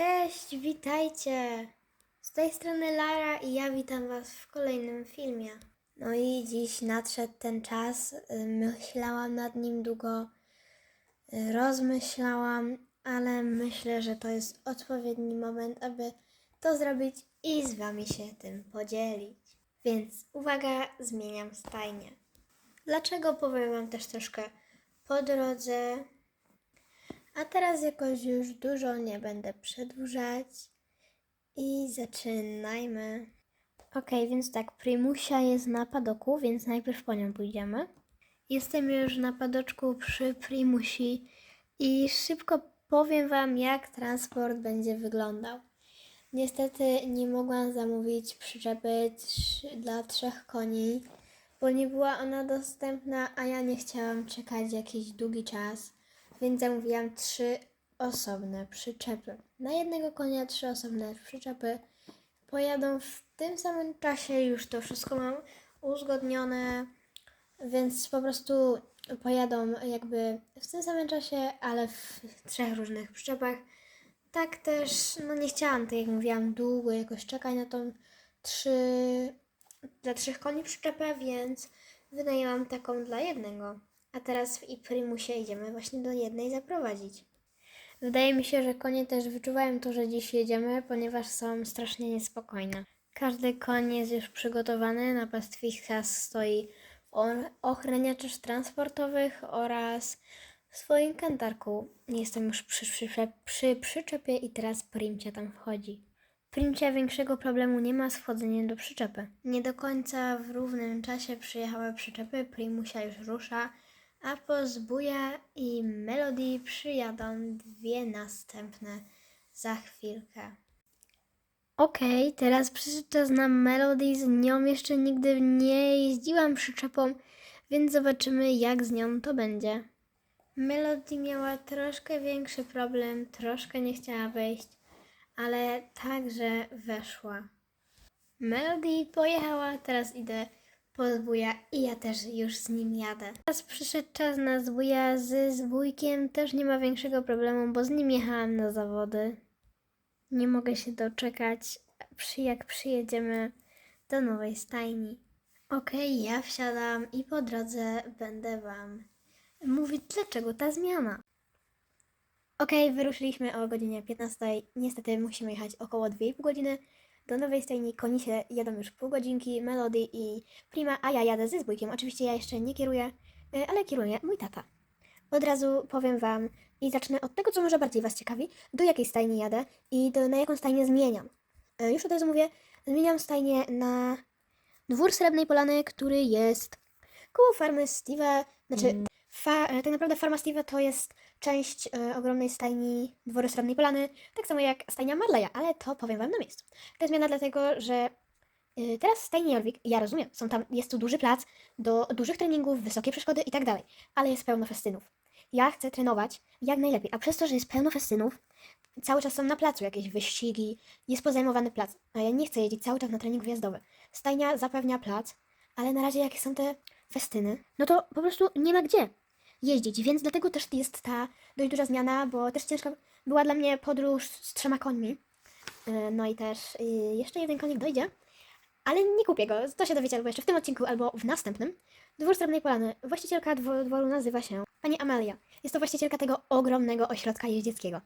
Cześć, witajcie! Z tej strony Lara i ja witam Was w kolejnym filmie. No i dziś nadszedł ten czas. y, Myślałam nad nim długo, y, rozmyślałam, ale myślę, że to jest odpowiedni moment, aby to zrobić i z Wami się tym podzielić. Więc uwaga, zmieniam stajnię. Dlaczego powiem Wam też troszkę po drodze, a teraz jakoś już dużo nie będę przedłużać i zaczynajmy. Ok, więc tak, Primusia jest na padoku, więc najpierw po nią pójdziemy. Jestem już na padoczku przy Primusi i szybko powiem Wam, jak transport będzie wyglądał. Niestety nie mogłam zamówić przyczepy dla trzech koni, bo nie była ona dostępna, a ja nie chciałam czekać jakiś długi czas, więc zamówiłam trzy osobne przyczepy. Na jednego konia trzy osobne przyczepy pojadą w tym samym czasie, już to wszystko mam uzgodnione, więc po prostu pojadą jakby w tym samym czasie, ale w trzech różnych przyczepach. Tak też, no nie chciałam, tak jak mówiłam, długo jakoś czekać na tą trzy, dla trzech koni przyczepę, więc wynajęłam taką dla jednego. A teraz w Iprimusie idziemy właśnie do jednej zaprowadzić. Wydaje mi się, że konie też wyczuwają to, że dziś jedziemy, ponieważ są strasznie niespokojne. Każdy koń jest już przygotowany, napastwiska stoi w or- ochraniaczach transportowych oraz w swoim kantarku. Jestem już przy, przy, przy przyczepie i teraz Primcia tam wchodzi. Primcia większego problemu nie ma z wchodzeniem do przyczepy. Nie do końca w równym czasie przyjechały przyczepy, Primusia już rusza, a po Zbuja i Melody przyjadą dwie następne za chwilkę. Okej, teraz przyszedł czas na Melody. Z nią jeszcze nigdy nie jeździłam przyczepą, więc zobaczymy jak z nią to będzie. Melody miała troszkę większy problem, troszkę nie chciała wejść, ale także weszła. Melody pojechała, teraz idę po i ja też już z nim jadę. Teraz przyszedł czas na zbója z zbójkiem, też nie ma większego problemu, bo z nim jechałam na zawody. Nie mogę się doczekać, jak przyjedziemy do nowej stajni. Okej, ja wsiadam i po drodze będę Wam mówić, dlaczego ta zmiana. Okej, wyruszyliśmy o godzinie 15. Niestety musimy jechać około 2,5 godziny. Do nowej stajni koni się jadą już pół godzinki, Melody i Prima, a ja jadę ze zbójkiem. Oczywiście ja jeszcze nie kieruję, y, ale kieruje mój tata. Od razu powiem Wam i zacznę od tego, co może bardziej Was ciekawi, do jakiej stajni jadę i do, na jaką stajnię zmieniam. Y, Już od razu mówię, zmieniam stajnię na dwór Srebrnej Polany, który jest koło farmy Steve'a, znaczy fa, e, tak naprawdę farma Steve'a to jest część e, ogromnej stajni dworu Srebrnej Polany, tak samo jak stajnia Marleya, ale to powiem Wam na miejscu. To jest zmiana dlatego, że e, teraz w stajni Jorvik, ja rozumiem, są tam, jest tu duży plac do dużych treningów, wysokie przeszkody i tak dalej, ale jest pełno festynów. Ja chcę trenować jak najlepiej, a przez to, że jest pełno festynów, cały czas są na placu jakieś wyścigi, jest pozajmowany plac, a ja nie chcę jeździć cały czas na trening wjazdowy. Stajnia zapewnia plac, ale na razie jakie są te festyny, no to po prostu nie ma gdzie jeździć, więc dlatego też jest ta dość duża zmiana, bo też ciężka była dla mnie podróż z trzema końmi. Yy, No i też yy, jeszcze jeden konik dojdzie, ale nie kupię go. To się dowiecie albo jeszcze w tym odcinku, albo w następnym. Dwór Srebrnej Polany. Właścicielka dwo- dworu nazywa się Pani Amelia. Jest to właścicielka tego ogromnego ośrodka jeździeckiego.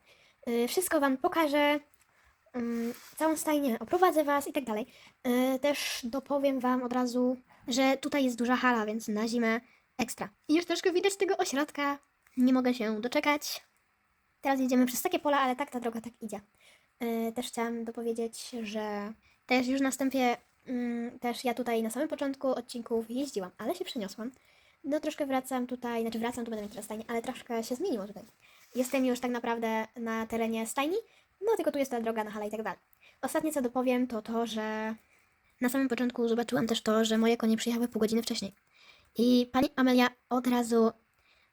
Yy, Wszystko Wam pokażę, ym, całą stajnię oprowadzę Was i tak dalej. Też dopowiem Wam od razu, że tutaj jest duża hala, więc na zimę ekstra. I już troszkę widać tego ośrodka. Nie mogę się doczekać. Teraz jedziemy przez takie pola, ale tak ta droga tak idzie. Yy, też chciałam dopowiedzieć, że też już na wstępie mm, też ja tutaj na samym początku odcinków jeździłam, ale się przeniosłam. No troszkę wracam tutaj, znaczy wracam, tu będę mieć teraz stajnię, ale troszkę się zmieniło tutaj. Jestem już tak naprawdę na terenie stajni, no tylko tu jest ta droga na halę i tak dalej. Ostatnie co dopowiem to to, że na samym początku zobaczyłam też to, że moje konie przyjechały pół godziny wcześniej. I pani Amelia od razu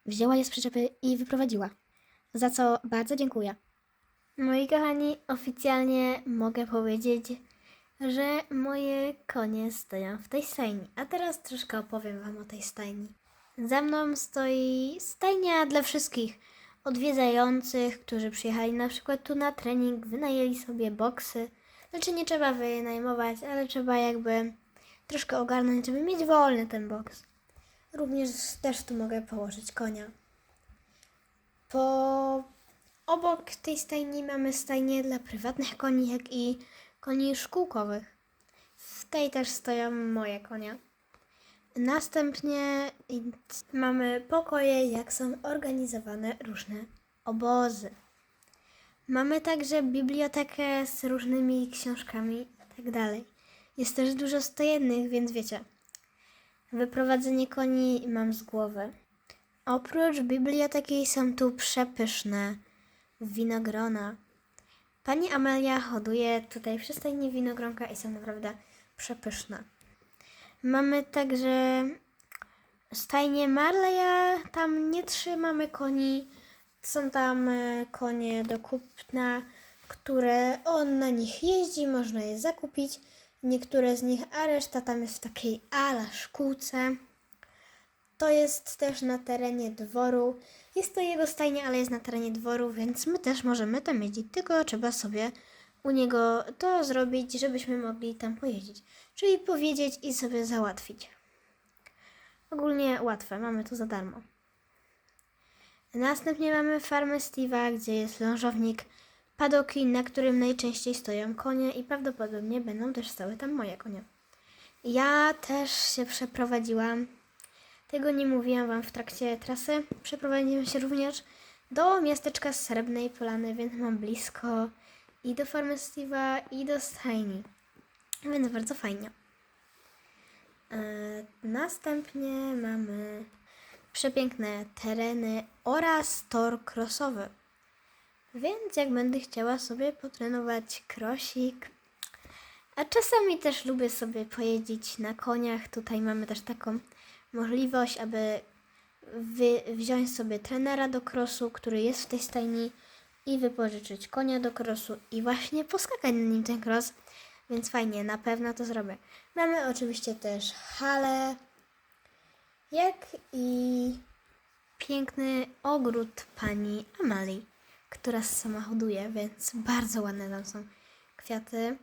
wzięła je z przyczepy i wyprowadziła. Za co bardzo dziękuję. Moi kochani, oficjalnie mogę powiedzieć, że moje konie stoją w tej stajni. A teraz troszkę opowiem Wam o tej stajni. Za mną stoi stajnia dla wszystkich. odwiedzających, którzy przyjechali na przykład tu na trening, wynajęli sobie boksy. Znaczy nie trzeba wynajmować, ale trzeba jakby troszkę ogarnąć, żeby mieć wolny ten boks. Również też tu mogę położyć konia. Po obok tej stajni mamy stajnię dla prywatnych koni, jak i koni szkółkowych. W tej też stoją moje konie. Następnie mamy pokoje, jak są organizowane różne obozy. Mamy także bibliotekę z różnymi książkami i tak. Jest też dużo stojennych, więc wiecie. Wyprowadzenie koni mam z głowy. Oprócz biblioteki są tu przepyszne winogrona. Pani Amelia hoduje tutaj przy stajni winogronka i są naprawdę przepyszne. Mamy także stajnię Marleya, tam nie trzymamy koni. Są tam e, konie do kupna, które on na nich jeździ, można je zakupić. Niektóre z nich, a reszta tam jest w takiej ala szkółce. To jest też na terenie dworu. Jest to jego stajnia, ale jest na terenie dworu, więc my też możemy tam jeździć, tylko trzeba sobie u niego to zrobić, żebyśmy mogli tam pojeździć. Czyli powiedzieć i sobie załatwić. Ogólnie łatwe, mamy to za darmo. Następnie mamy farmę Steve'a, gdzie jest lążownik padoki, na którym najczęściej stoją konie i prawdopodobnie będą też stały tam moje konie. Ja też się przeprowadziłam. Tego nie mówiłam Wam w trakcie trasy. Przeprowadziłam się również do miasteczka Srebrnej Polany, więc mam blisko i do farmy Steve'a, i do stajni. Więc bardzo fajnie. E, następnie mamy przepiękne tereny oraz tor crossowy. Więc jak będę chciała sobie potrenować krosik, a czasami też lubię sobie pojeździć na koniach. Tutaj mamy też taką możliwość, aby wy, wziąć sobie trenera do krosu, który jest w tej stajni i wypożyczyć konia do krosu i właśnie poskakać na nim ten kros. Więc fajnie, na pewno to zrobię. Mamy oczywiście też halę, jak i piękny ogród pani Amalii, która sama hoduje, więc bardzo ładne tam są kwiaty.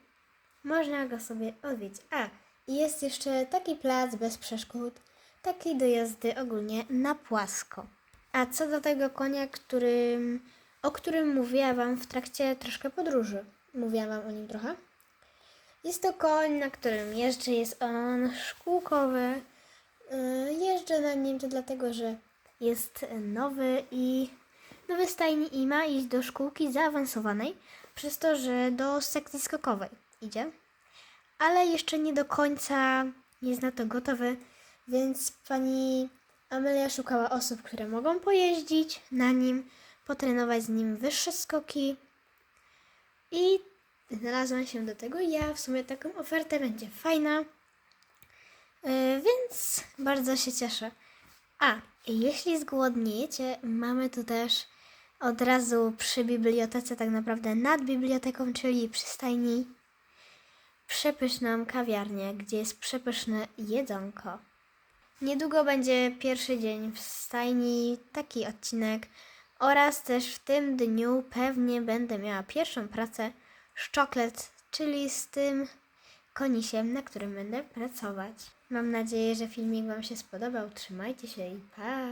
Można go sobie odwiedzić. A, i jest jeszcze taki plac bez przeszkód, taki do jazdy ogólnie na płasko. A co do tego konia, którym, o którym mówiłam Wam w trakcie troszkę podróży, mówiłam Wam o nim trochę. Jest to koń, na którym jeżdżę, jest on szkółkowy. Yy, Jeżdżę na nim to dlatego, że jest nowy i nowy stajni i ma iść do szkółki zaawansowanej, przez to, że do sekcji skokowej idzie. Ale jeszcze nie do końca jest na to gotowy, więc pani Amelia szukała osób, które mogą pojeździć na nim, potrenować z nim wyższe skoki i znalazłam się do tego ja. W sumie taką ofertę będzie fajna. Yy, więc bardzo się cieszę. A, jeśli zgłodniejecie, mamy tu też od razu przy bibliotece, tak naprawdę nad biblioteką, czyli przy stajni, przepyszną kawiarnię, gdzie jest przepyszne jedzonko. Niedługo będzie pierwszy dzień w stajni, taki odcinek, oraz też w tym dniu pewnie będę miała pierwszą pracę z czyli z tym konisiem, na którym będę pracować. Mam nadzieję, że filmik Wam się spodobał. Trzymajcie się i pa!